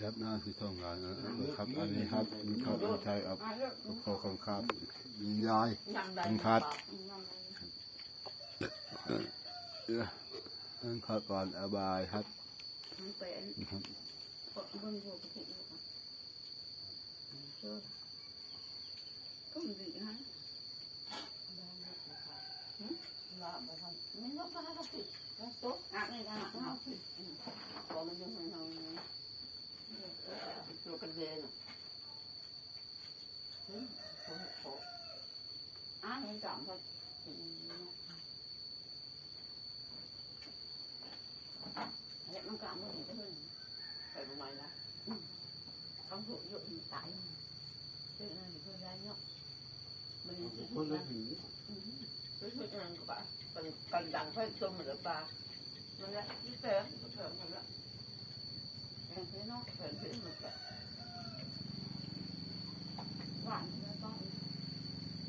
ครับหน้าที่ทำงงานนะครับอันนี้ครับมีข้าวใช้เอามาเลือกขอคำครับมียายยำใดคุณครับยำใดเออนั่นครับก่อนอบายครับมันเป็นครับกดเบิ้งดูกระถิ่นค่ะเชื่อก็มันดีนะลาไปทำมันสิแล้วโต๊ะอะนี่นะเราผิพอมันยังไม่ทำ ตัวกันเวนอะเฮ้ยโอ้โหอะมันจำเขาเฮ้ยมันก็เอามาถึงขึ้นไปประมาณละต้องถูกเยอะมีตายเรื่องนั้นเพื่อนได้เนาะมันยังช่วยคนละกันผีช่วยช่วยกันก็ป่ะกันกันดังไฟจมเหมือนปลามันละที่เติมก็เติมมันละ แข่งเพื่อนเนาะแข่งเพื่อนมันก็หวานแล้วก็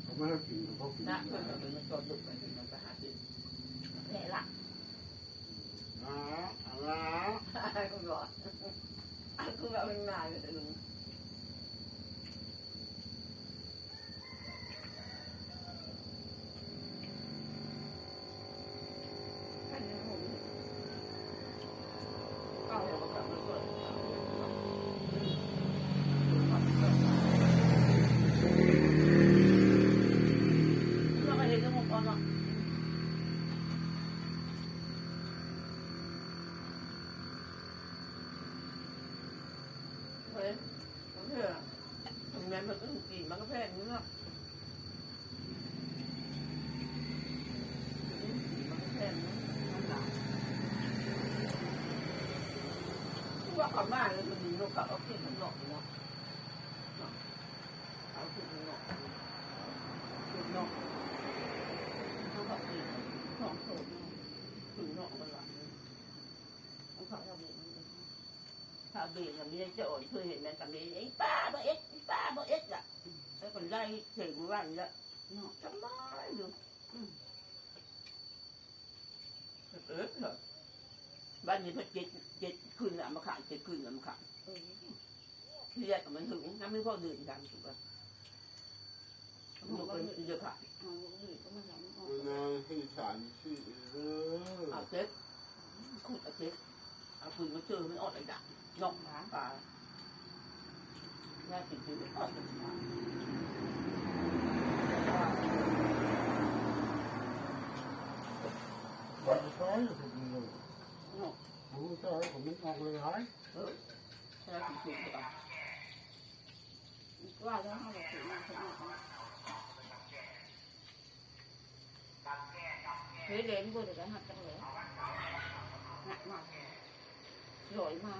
เขาไม่ได้กินเขากินนะเพื่อนมันเป็นตัวดุไปถึงมันไปหาดิแหละละนะอะไรกูบอกกูแบบเป็นนายเลย ลุงเฮ้ยมันเถอะถึงแม้มันก็กินมันก็แพงเนมันก็แพงนะมันหนักว่าเขาบ้านเลยมันดีลูกเขาเอาขึ้นมันหลอกเนาะเอาขึ้นมันหลอกขึ้นนอกเขาบอกกินสองโถเนาะถึงนอกมันหลัง เขาเขาเอาเขาเบียดอย่างนี้จะอ่อนเคยเห็นไหมตอนนี้ไอ้ป้าบ่เอ็ดป้าบ่เอ็ดอะแล้วคนไล่ถึงวันละเนาะทำไมดูเออเหรอบ้านนี้พอเจ็ดเจ็ดคืนละมาขายเจ็ดคืนละมาขายเรียกมันถึงน้ำไม่พอดื่มกันถูกป่ะหมันก็เยอะค่ะนายที่สารชื่อเออเอาเจ็ดขุดเอาเจ็ด เอาปืนมาเจอมันออดไอ้ดักนอกหมาป่าแย่จริงๆออดไอ้ดักวันใช้ผมเลยผมใช้ผมไม่ออกเลยหายเออแย่จริงๆอะว่าแล้วเขาบอกถึงมาถึงมาเฮ้ยเด่นกูเดี๋ยวหักจังเลยหักมาก ลอยมา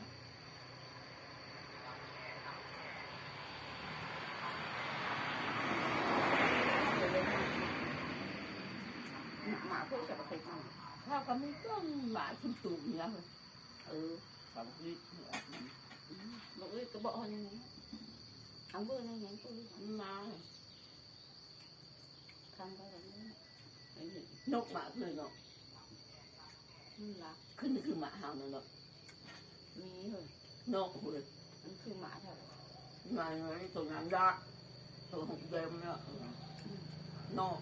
หมาพวกจะมาเคยทำข้าวก็ไม่ต้องหมาชุ่มตุ่มเนี่ยเออสองลิตรบอ มาทำไปแบบนี้นกหมาเลยเนาะนี่ละขึ้นคือหมาเห่าเนาะมีเลยนกเลยมันคือหมาเท่าไหร่มาไงตัวน้ำดักตัวหกเดมเนี่ยนก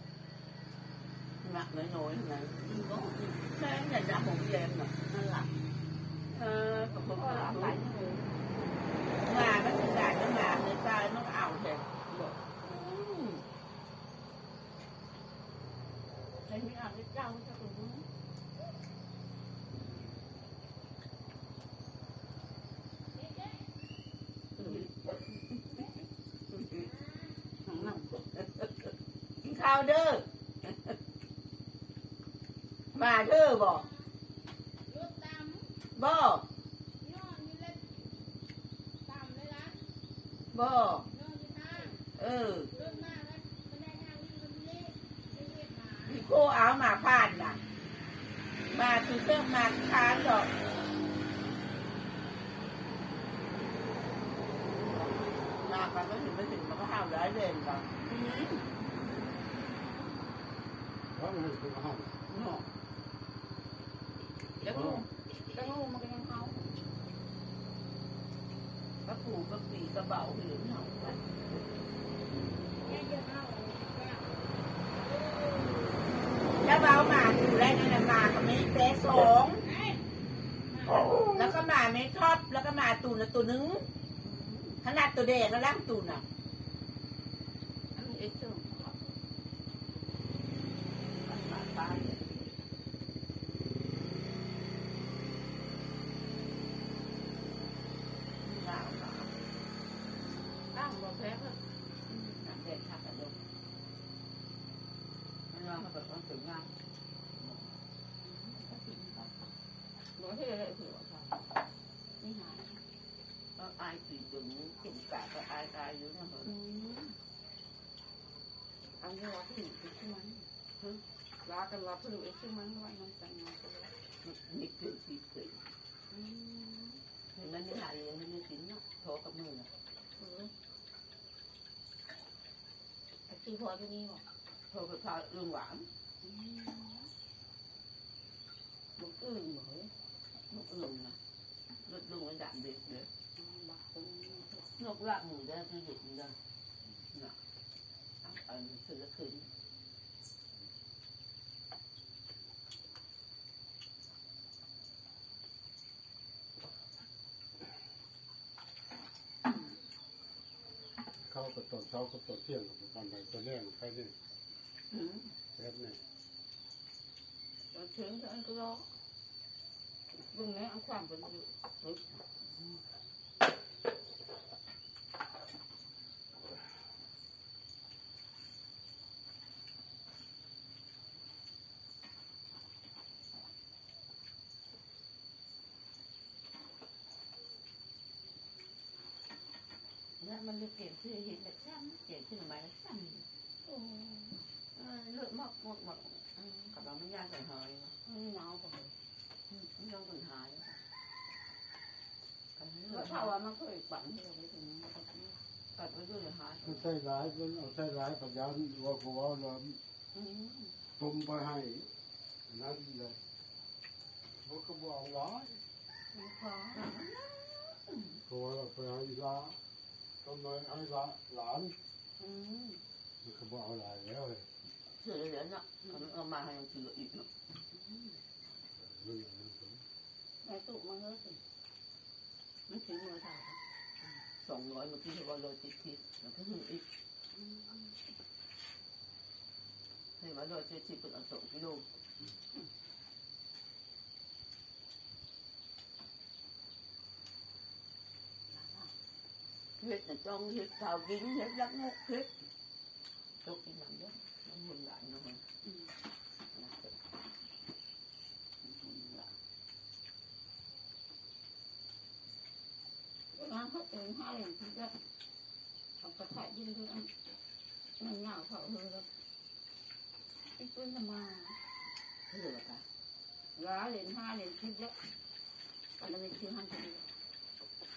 หนักน้อยๆนะก็แค่แต่ดำหกเดมน่ะนั่นแหละเออกับคนหลายมามันจะได้ก็มาในใจนกเอาเถอะบอกอืมใครไม่เอาไปเจ้าจะตรงนู้นกิน ข้าวเด้อมาเด้อบอกบอนนี่เล่นตามเลยนะบอนที่ทางเออรถมาแล้วมันได้ทางวิ่งมันเละไม่เห็นหมาพี่โกเอามาผ่านน่ะ มาคือเครื่องมาค้านดอกมากันไม่ถึงไม่ถึงมันก็ห้าวร้ายเด่นก่อน อืมเพรามันเป็นห้องเนาะแล้วงูแล้วงูมันก็ยังเฮาผูกกับปีกระเบาหืนเขาไปแค่เดียวเอาแก้วแล้วเบาหมาอยู่แล้วนั่นะหมากับไม่เตะสองแล้วก็หมาไม่ชอบแล้วก็หมาตูนตัวนึงขนาดตัวเด็กก็ร่างตูนอะอันนี้ไอ้เจ้าหมาตายเนี่ยหนาวหนาวตั้งบ่แพ้ก็หนังเด็กทักกันลงมันว่าเขาแบบว่าถึงงานบ่เท่เลยคือว่าเขาไม่หาย ก็อายปีจนจุ่มกะก็อายตายอยู่นะเหรออันนี้ว่าผู้หญิงเป็นชื่อมันรักกันว่าผู้หญิงเป็นชื่อมันว่ามันแต่งงานกันแล้วมีเกิดสีเกิดเห็นมันไม่หายเลยมันไม่กินเนาะโทรกับมือเออไอ้ที่พอที่นี่บอกโทรไปพาเรื่องหวานลูกอึ่งเหรอลูกอึ่งนะลูกอึ่งมันดันเด็กเด้อบักตรงนี้ นกละมือได้ที่เห็นได้น่ะอันนี้คือละคืนเขาก็ตอนเช้าก็ตอนเที่ยงกับวันไหนตัวแรกใครเนี่ยอืมแซ่บเนี่ยเราถึงแล้วก็รอเรื่องนี้อันความเป็นอยู่ แล้วมันเลยเก็บที่เห็นแบบซ้ำเก็บที่ทำไมแล้วซ้ำโอ้เออเลือดมากมากมากกับเราไม่ยากใส่หอยม่หนาวกว่าเลยไม่ต้องเป็นหายแล้วดถ้าว่ามันเคยปั่นให้เราไปถึงกัดไปด้วยหายมันใส่ร้ายมันเอาใส่ร้ายกับยาว่ากูว่าเราอืมต้มไปให้นั่นเลยพวกก็บอกร้ายไม่พอเพราะว่าเราไปให้ลา ต้มไปให้ลาหลานอืมมันก็บอกอะไรแล้วเลยเสือเหลือเนาะมันเอามาให้มันถืออีกเนาะเรื่องนั้นผมแม่ตุกมาเฮ้ยสิมันถึงมือถ่ายสองร้อยเมื่อกี้เห็นว่าเราติดทิศมันก็หึงอีกเห็นว่าเราจะทิศเป็นอันสองกิโล เฮ็ดน่ะจ้องเฮ็ดข้าวกินเฮ็ดรักงกเฮ็ดตกกินหนังเด้อน้ำมันหลานน้ำมันอืมนะเด้อน้ำมันห